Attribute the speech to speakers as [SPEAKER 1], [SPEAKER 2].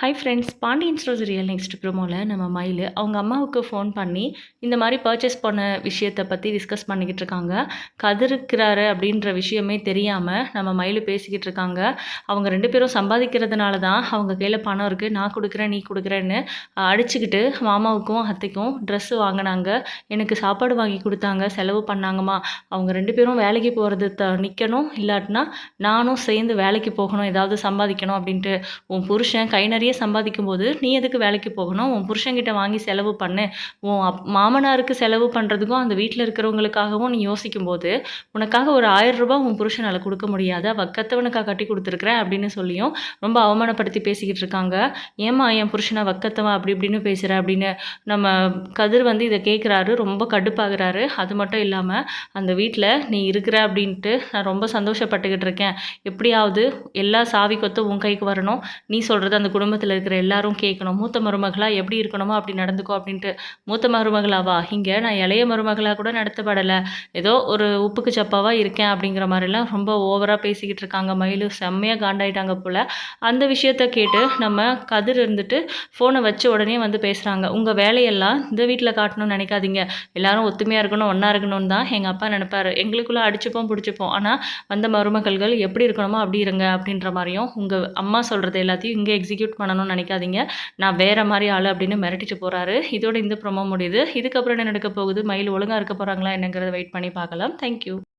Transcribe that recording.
[SPEAKER 1] Hi friends Pandian stores real next ப்ரோமோவில் நம்ம மயில் அவங்க அம்மாவுக்கு ஃபோன் பண்ணி இந்த மாதிரி பர்ச்சேஸ் பண்ண விஷயத்தை பற்றி டிஸ்கஸ் பண்ணிக்கிட்டு இருக்காங்க. கதிருக்கிறாரு அப்படின்ற விஷயமே தெரியாமல் நம்ம மயில் பேசிக்கிட்டு இருக்காங்க. அவங்க ரெண்டு பேரும் சம்பாதிக்கிறதுனால தான் அவங்க கையில் பணம் இருக்குது நான் கொடுக்குறேன் நீ கொடுக்குறேன்னு அடிச்சுக்கிட்டு மாமாவுக்கும் அத்தைக்கும் ட்ரெஸ்ஸு வாங்கினாங்க. எனக்கு சாப்பாடு வாங்கி கொடுத்தாங்க செலவு பண்ணாங்கம்மா. அவங்க ரெண்டு பேரும் வேலைக்கு போகிறது த நிற்கணும் இல்லாட்டினா நானும் சேர்ந்து வேலைக்கு போகணும் ஏதாவது சம்பாதிக்கணும் அப்படின்ட்டு உன் புருஷன் கை நிறைய சம்பாதிக்கும் போது நீ எதுக்கு வேலைக்கு போகணும்? உன் புருஷங்கிட்ட வாங்கி செலவு பண்ணு. உன் அப் மாமனாருக்கு செலவு பண்ணுறதுக்கும் அந்த வீட்டில் இருக்கிறவங்களுக்காகவும் நீ யோசிக்கும் போது உனக்காக ஒரு ஆயிரம் ரூபாய் உன் புருஷனால் கொடுக்க முடியாத. வக்கத்தவனுக்காக கட்டி கொடுத்துருக்குறேன் அப்படின்னு சொல்லியும் ரொம்ப அவமானப்படுத்தி பேசிக்கிட்டு இருக்காங்க. ஏம்மா என் புருஷனை வக்கத்தவன்? அப்படி இப்படின்னு பேசுகிற அப்படின்னு நம்ம கதிர் வந்து இதை கேட்குறாரு ரொம்ப கடுப்பாகிறாரு. அது மட்டும் இல்லாமல் அந்த வீட்டில் நீ இருக்கிற அப்படின்ட்டு நான் ரொம்ப சந்தோஷப்பட்டுக்கிட்டு இருக்கேன். எப்படியாவது எல்லா சாவி கொத்தும் உன் கைக்கு வரணும். நீ சொல்கிறது அந்த குடும்பத்தில் இருக்கிற எல்லாரும் கேட்கணும் மூத்த மருமகளாக எப்படி இருக்கணுமோ? அப்படி நடந்துக்கோ அப்படின்ட்டு. மூத்த மருமகளாவா? இங்கே நான் இளைய மருமகளாக கூட நடத்தப்படலை ஏதோ ஒரு உப்புக்கு சப்பாவாக இருக்கேன் அப்படிங்கிற மாதிரிலாம் ரொம்ப ஓவராக பேசிக்கிட்டு இருக்காங்க. மயிலு செம்மையாக காண்டாயிட்டாங்க போல். அந்த விஷயத்த கேட்டு நம்ம கதிர் இருந்துட்டு ஃபோனை வச்ச உடனே வந்து பேசுகிறாங்க உங்கள் வேலையெல்லாம் இந்த வீட்டில் காட்டணும்னு நினைக்காதீங்க. எல்லாரும் ஒத்துமையாக இருக்கணும் ஒன்றா இருக்கணும்னு தான் எங்கள் அப்பா நினைப்பாரு. எங்களுக்குள்ளே அடிச்சுப்போம் பிடிச்சிப்போம். ஆனால் வந்த மருமகள்கள் எப்படி இருக்கணுமோ அப்படி இருங்க அப்படின்ற மாதிரியும் உங்கள் அம்மா சொல்கிறது எல்லாத்தையும் இங்கே எக்ஸிக்யூட் பண்ணணும்னு நினைக்காதீங்க. நான் வேறு மாதிரி ஆள் அப்படின்னு மிரட்டிட்டு போகிறாரு இதோட இந்த ப்ரொமோ முடியுது. இதுக்கப்புறம் என்ன நடக்க போகுது? மயில் ஒழுங்காக இருக்க போகிறாங்களா என்னங்கிறத வெயிட் பண்ணி பார்க்கலாம். தேங்க்யூ